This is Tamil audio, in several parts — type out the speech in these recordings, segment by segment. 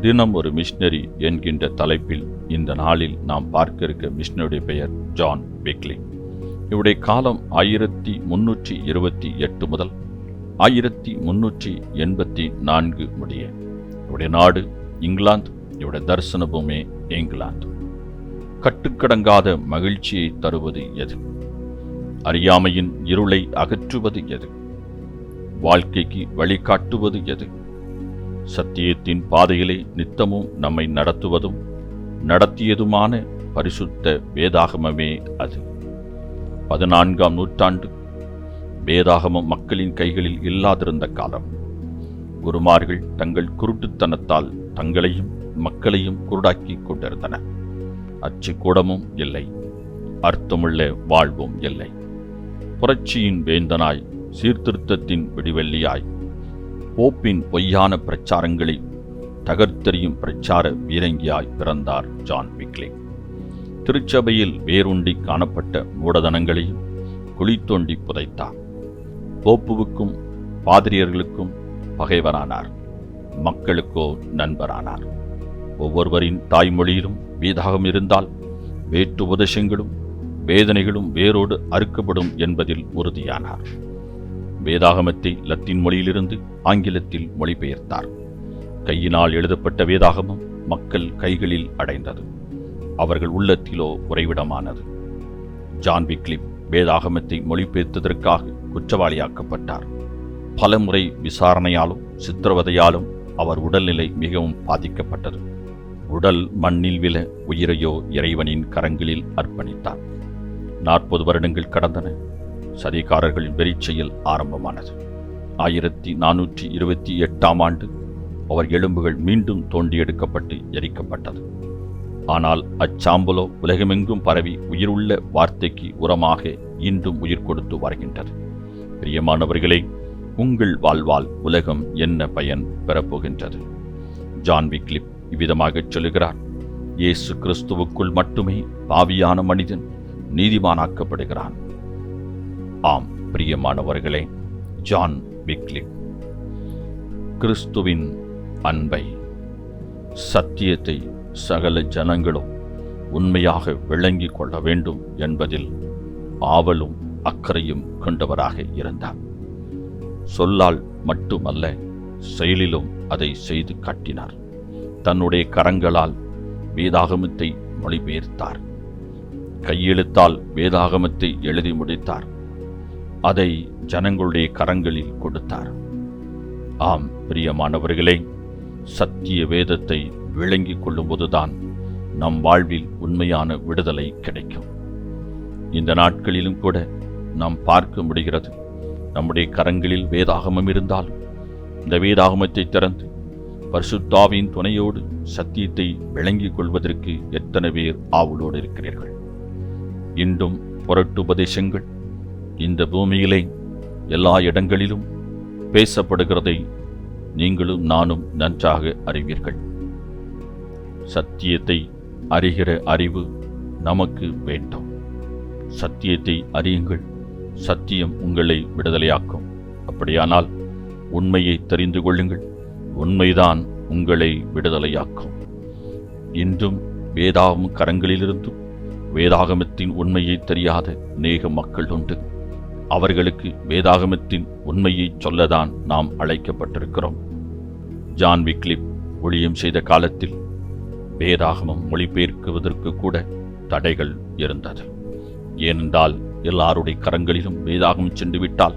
தினம் ஒரு மிஷினரி என்கின்ற தலைப்பில் இந்த நாளில் நாம் பார்க்க இருக்க மிஷினருடைய பெயர் ஜான் பிக்லி. இவருடைய காலம் ஆயிரத்தி முன்னூற்றி இருபத்தி எட்டு முதல் ஆயிரத்தி முன்னூற்றி எண்பத்தி நான்கு முடிய. இவருடைய நாடு இங்கிலாந்து இவருடைய தரிசன பூமி இங்கிலாந்து. கட்டுக்கடங்காத மகிழ்ச்சியை தருவது எது? அறியாமையின் இருளை அகற்றுவது எது? வாழ்க்கைக்கு வழிகாட்டுவது எது? சத்தியத்தின் பாதையிலே நித்தமும் நம்மை நடத்துவதும் நடத்தியதுமான பரிசுத்த வேதாகமமே அது. பதினான்காம் நூற்றாண்டு. வேதாகமம் மக்களின் கைகளில் இல்லாதிருந்த காலம். குருமார்கள் தங்கள் குருட்டுத்தனத்தால் தங்களையும் மக்களையும் குருடாக்கி கொண்டிருந்தன. அச்சு கூடமும் இல்லை. அர்த்தமுள்ள வாழ்வும் இல்லை. புரட்சியின் வேந்தனாய் சீர்திருத்தத்தின் விடிவெள்ளியாய் போப்பின் பொய்யான பிரச்சாரங்களை தகர்த்தெறியும் பிரச்சார வீரங்கியாய் பிறந்தார் ஜான் விக்லே. திருச்சபையில் வேரூண்டி காணப்பட்ட மூடதனங்களையும் குழித்தோண்டி புதைத்தார். போப்புவுக்கும் பாதிரியர்களுக்கும் பகைவரானார். மக்களுக்கோ நண்பரானார். ஒவ்வொருவரின் தாய்மொழியிலும் வீதாகம் இருந்தால் வேற்று உபதேசங்களும் வேதனைகளும் வேரோடு அறுக்கப்படும் என்பதில் உறுதியானார். வேதாகமத்தை லத்தீன் மொழியிலிருந்து ஆங்கிலத்தில் மொழிபெயர்த்தார். கையினால் எழுதப்பட்ட வேதாகமம் மக்கள் கைகளில் அடைந்தது. அவர்கள் உள்ளத்திலோ உறைவிடமானது. ஜான் விக்லிப் வேதாகமத்தை மொழிபெயர்த்ததற்காக குற்றவாளியாக்கப்பட்டார். பலமுறை விசாரணையாலும் சித்திரவதையாலும் அவர் உடல்நிலை மிகவும் பாதிக்கப்பட்டது. உடல் மண்ணில் விழ உயிரையோ இறைவனின் கரங்களில் அர்ப்பணித்தார். நாற்பது வருடங்கள் கடந்தன. சதிகாரர்களின் வெறிச்செயல் ஆரம்பமானது. ஆயிரத்தி நானூற்றி இருபத்தி எட்டாம் ஆண்டு அவர் எலும்புகள் மீண்டும் தோண்டி எடுக்கப்பட்டு எரிக்கப்பட்டது. ஆனால் அச்சாம்பலோ உலகமெங்கும் பரவி உயிருள்ள வார்த்தைக்கு உரமாக இன்றும் உயிர் கொடுத்து வருகின்றது. பிரியமானவர்களே உங்கள் வாழ்வால் உலகம் என்ன பயன் பெறப்போகின்றது? ஜான் விக்லிப் இவ்விதமாகச் சொல்லுகிறார் இயேசு கிறிஸ்துவுக்குள் மட்டுமே பாவியான மனிதன் நீதிமானாக்கப்படுகிறான். ஆம் பிரியமானவர்களே ஜான் விக்லிப் கிறிஸ்துவின் அன்பை சத்தியத்தை சகல ஜனங்களும் உண்மையாக விளங்கிக் கொள்ள வேண்டும் என்பதில் ஆவலும் அக்கறையும் கொண்டவராக இருந்தார். சொல்லால் மட்டுமல்ல செயலிலும் அதை செய்து காட்டினார். தன்னுடைய கரங்களால் வேதாகமத்தை மொழிபெயர்த்தார். கையெழுத்தால் வேதாகமத்தை எழுதி முடித்தார். அதை ஜனங்களுடைய கரங்களில் கொடுத்தார். ஆம் பிரியமானவர்களே சத்திய வேதத்தை விளங்கிக் கொள்ளும்போதுதான் நம் வாழ்வில் உண்மையான விடுதலை கிடைக்கும். இந்த நாட்களிலும் கூட நாம் பார்க்க முடிகிறது நம்முடைய கரங்களில் வேதாகமம் இருந்தால் இந்த வேதாகமத்தை திறந்து பரிசுத்தாவின் துணையோடு சத்தியத்தை விளங்கிக் கொள்வதற்கு எத்தனை பேர் ஆவலோடு இருக்கிறீர்கள்? இன்றும் புரட்டு உபதேசங்கள் இந்த பூமியிலே எல்லா இடங்களிலும் பேசப்படுகிறதை நீங்களும் நானும் நன்றாக அறிவீர்கள். சத்தியத்தை அறிகிற அறிவு நமக்கு வேண்டும். சத்தியத்தை அறியுங்கள். சத்தியம் உங்களை விடுதலையாக்கும். அப்படியானால் உண்மையை தெரிந்து கொள்ளுங்கள். உண்மைதான் உங்களை விடுதலையாக்கும். இன்றும் வேதாகம் கரங்களிலிருந்தும் வேதாகமத்தின் உண்மையை தெரியாத நேக மக்கள் உண்டு. அவர்களுக்கு வேதாகமத்தின் உண்மையை சொல்லதான் நாம் அழைக்கப்பட்டிருக்கிறோம். ஜான் விக்லிப் ஒளியம் செய்த காலத்தில் வேதாகமம் மொழிபெயர்க்குவதற்கு கூட தடைகள் இருந்தது. ஏனென்றால் எல்லாருடைய கரங்களிலும் வேதாகம் சென்றுவிட்டால்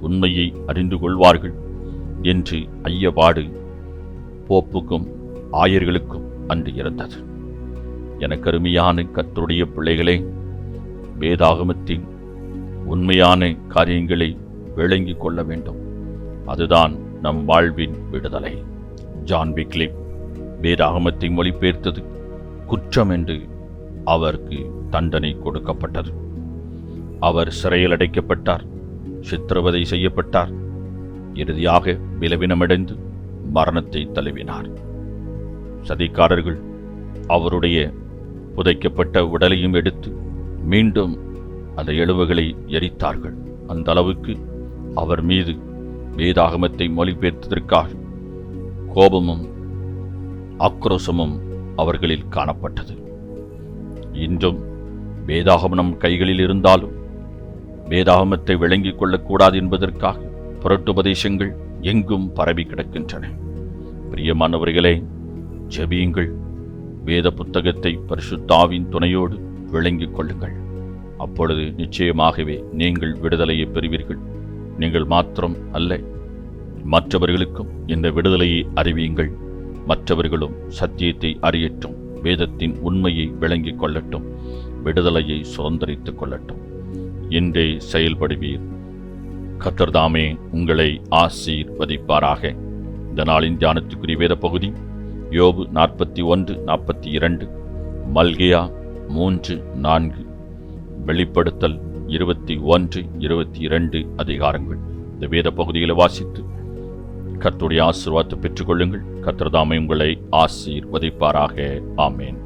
உண்மையை அறிந்து கொள்வார்கள் என்று ஐயப்பாடு போப்புக்கும் ஆயர்களுக்கும் அன்று இருந்தது. எனக்கருமையான கத்தருடைய பிள்ளைகளே வேதாகமத்தின் உண்மையான காரியங்களை விளங்கிக் கொள்ள வேண்டும். அதுதான் நம் வாழ்வின் விடுதலை. ஜான் விக்லிப் வேதாகமத்தை மொழிபெயர்த்தது குற்றம் என்று அவருக்கு தண்டனை கொடுக்கப்பட்டது. அவர் சிறையில் அடைக்கப்பட்டார் சித்திரவதை செய்யப்பட்டார் இறுதியாக விலவினமடைந்து மரணத்தை தழுவினார். சதிக்காரர்கள் அவருடைய புதைக்கப்பட்ட உடலையும் எடுத்து மீண்டும் அந்த எலும்புகளை எரித்தார்கள். அந்த அளவுக்கு அவர் மீது வேதாகமத்தை மொழிபெயர்த்ததற்காக கோபமும் ஆக்ரோசமும் அவர்களில் காணப்பட்டது. இன்றும் வேதாகம் நம் கைகளில் இருந்தாலும் வேதாகமத்தை விளங்கிக் கொள்ளக்கூடாது என்பதற்காக புரட்டுபதேசங்கள் எங்கும் பரவி கிடக்கின்றன. பிரியமானவர்களே ஜெபியுங்கள் வேத புத்தகத்தை பரிசுத்தாவின் துணையோடு விளங்கிக் கொள்ளுங்கள். அப்பொழுது நிச்சயமாகவே நீங்கள் விடுதலையை பெறுவீர்கள். நீங்கள் மாத்திரம் அல்ல மற்றவர்களுக்கும் இந்த விடுதலையை அறிவியுங்கள். மற்றவர்களும் சத்தியத்தை அறியட்டும் வேதத்தின் உண்மையை விளங்கிக் கொள்ளட்டும் விடுதலையை சுதந்திரித்துக் கொள்ளட்டும். இன்றே செயல்படுவீர். கத்தர்தாமே உங்களை ஆசீர்வதிப்பாராக. இந்த நாளின் தியானத்துக்குரிய வேத பகுதி யோபு நாற்பத்தி ஒன்று நாற்பத்தி இரண்டு மல்கியா மூன்று நான்கு. வெளிப்படுத்தல் இருபத்தி ஒன்று இருபத்தி இரண்டு அதிகாரங்கள். இந்த வேத பகுதியில் வாசித்து கர்த்தருடைய ஆசீர்வாதத்தை பெற்றுக்கொள்ளுங்கள். கர்த்தர்தாமே உங்களை ஆசீர்வதிப்பாராக. ஆமேன்.